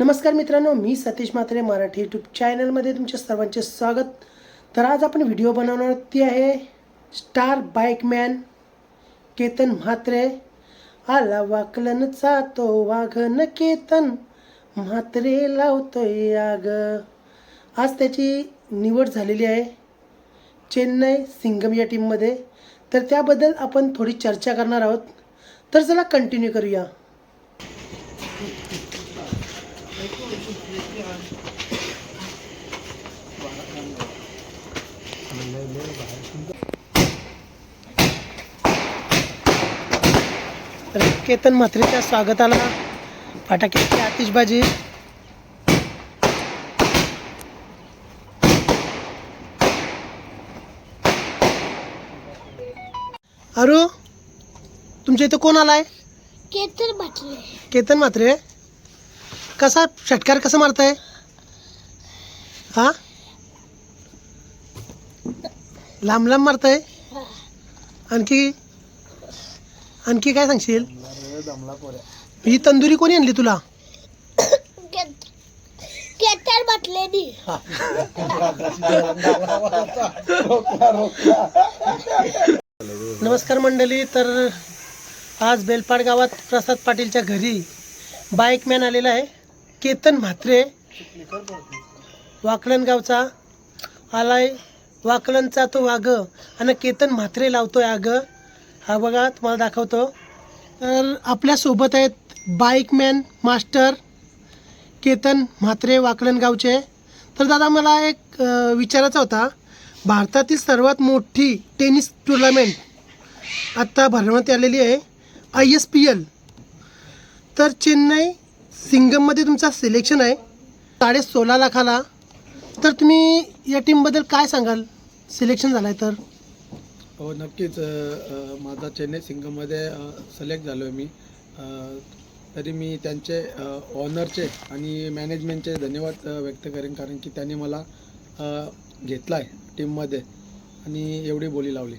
नमस्कार मित्रांनो मी सतीश म्हात्रे मराठी यूट्यूब चॅनलमध्ये तुमच्या सर्वांचे स्वागत. तर आज आपण व्हिडिओ बनवणार ती आहे स्टार बाईकमॅन केतन म्हात्रे. आला वाकलनचा तो वाघन केतन म्हात्रे लावतोय आग. आज त्याची निवड झालेली आहे चेन्नई सिंगम या टीममध्ये तर त्याबद्दल आपण थोडी चर्चा करणार आहोत. तर चला कंटिन्यू करूया तर केतन म्हात्रेच्या स्वागताला फटाक्याची आतिषबाजी. अरू तुमच्या इथं कोण आलाय? केतन म्हटले केतन म्हात्रे? कसा षटकार कसं मारताय? हा? लांब लांब मारताय? आणखी? आणखी काय सांगशील? ही तंदुरी कोणी आणली तुला? नमस्कार मंडळी तर आज बेलपाड गावात प्रसाद पाटीलच्या घरी बाईकमॅन आलेला आहे. केतन म्हात्रे वाकलनगावचा आलाय. वाकलनचा तो वाघ आणि केतन म्हात्रे लावतोय आग. हा बघा तुम्हाला दाखवतो. तर आपल्यासोबत आहेत बाईकमॅन मास्टर केतन म्हात्रे वाकलनगावचे तर दादा मला एक विचारायचा होता. भारतातील सर्वात मोठी टेनिस टुर्नामेंट आत्ता भरवण्यात आलेली आहे आय एस पी एल तर चेन्नई सिंगममध्ये तुमचा सिलेक्शन आहे. साडे सोळा लाखाला. तर तुम्ही या टीमबद्दल काय सांगाल? सिलेक्शन झालं आहे तर. हो नक्कीच. अ, माझा चेन्नई सिंगममध्ये सिलेक्ट झालो आहे मी. अ, तरी मी त्यांचे ऑनरचे आणि मॅनेजमेंटचे धन्यवाद अ, व्यक्त करेन. कारण की त्यांनी मला घेतला आहे टीममध्ये आणि एवढी बोली लावली.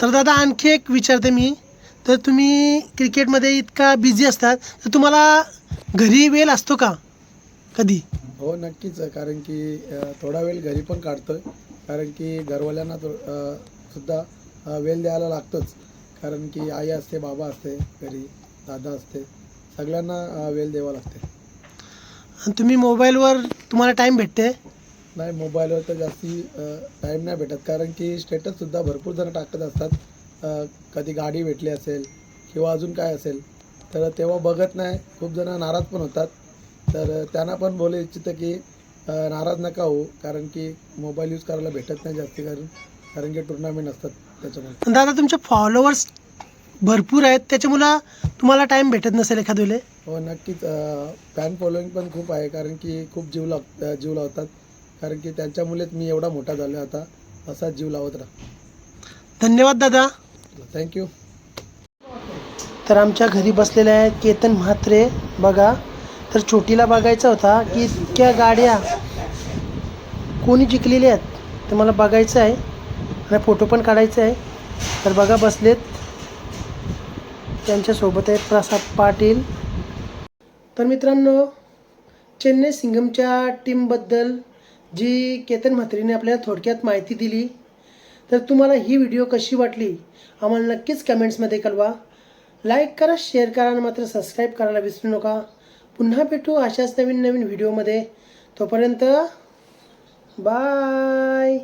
तर दादा आणखी एक विचारते मी. तर तुम्ही क्रिकेटमध्ये इतका बिझी असतात तर तुम्हाला घरी वेळ असतो का? कधी? हो नक्कीच. कारण की अ, थोडा वेळ घरी पण काढतोय. कारण की घरवाल्यांना अ, सुद्धा अ, वेळ द्यायला लागतोच. कारण की आई असते बाबा असते घरी दादा असते. सगळ्यांना अ, वेळ द्यावा लागते आणि तुम्ही मोबाईलवर तुम्हाला टाईम भेटते नाही मोबाईलवर तर जास्ती टाईम नाही भेटत. कारण की स्टेटससुद्धा भरपूर जण टाकत असतात. कधी गाडी भेटली असेल किंवा अजून काय असेल तर तेव्हा बघत नाही. खूप जण नाराज पण होतात. तर त्यांना पण बोलू इच्छितं की नाराज नका होऊ कारण की मोबाईल यूज करायला भेटत नाही जास्ती करून कारण की टुर्नामेंट असतात त्याच्यामुळे दादा तुमचे फॉलोअर्स भरपूर आहेत. त्याच्यामुळं तुम्हाला टाईम भेटत नसेल एखाद वेळे हो नक्कीच. फॅन फॉलोईंग पण खूप आहे कारण की खूप जीव लाव जीव लावतात. कारण की त्यांच्यामुळेच मी एवढा मोठा झालो आता. असाच जीव लावत राहा. धन्यवाद दादा. थँक्यू तर आमच्या घरी बसलेल्या आहेत केतन म्हात्रे. बघा तर छोटीला बघायचा होता की इतक्या गाड्या कोणी जिंकलेल्या आहेत ते मला बघायचं आहे आणि फोटो पण काढायचा आहे. तर बघा बसलेत. त्यांच्यासोबत आहेत प्रसाद पाटील. तर मित्रांनो चेन्नई सिंगमच्या टीमबद्दल जी केतन म्हात्रेने आपल्याला थोडक्यात माहिती दिली तर तुम्हाला ही व्हिडिओ कशी वाटली? आम्हाला नक्कीच कमेंट्समध्ये कळवा. लाईक करा शेअर करा आणि मात्र सबस्क्राईब करायला विसरू नका. पुन्हा भेटू अशाच नवीन नवीन व्हिडिओमध्ये तोपर्यंत बाय